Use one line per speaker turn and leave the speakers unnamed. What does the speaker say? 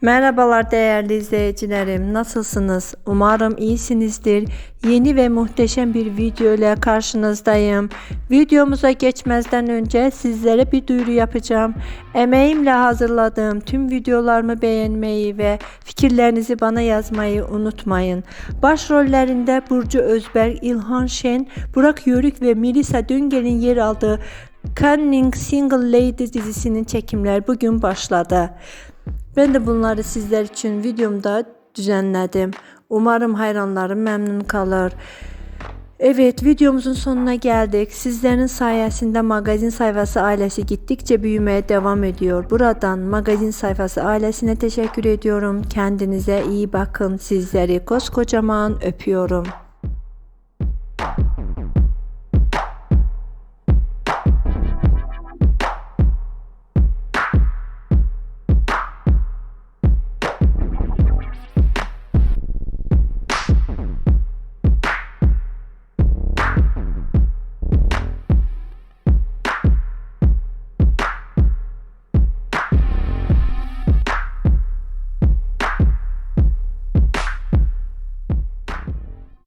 Merhabalar değerli izleyicilerim. Nasılsınız? Umarım iyisinizdir. Yeni ve muhteşem bir video ile karşınızdayım. Videomuza geçmezden önce sizlere bir duyuru yapacağım. Emeğimle hazırladığım tüm videolarımı beğenmeyi ve fikirlerinizi bana yazmayı unutmayın. Başrollerinde Burcu Özberk, İlhan Şen, Burak Yörük ve Melisa Döngel'in yer aldığı Cunning Single Lady dizisinin çekimleri bugün başladı. Ben de bunları sizler için videomda düzenledim. Umarım hayranlarım memnun kalır. Evet videomuzun sonuna geldik. Sizlerin sayesinde magazin sayfası ailesi gittikçe büyümeye devam ediyor. Buradan magazin sayfası ailesine teşekkür ediyorum. Kendinize iyi bakın. Sizleri koskocaman öpüyorum.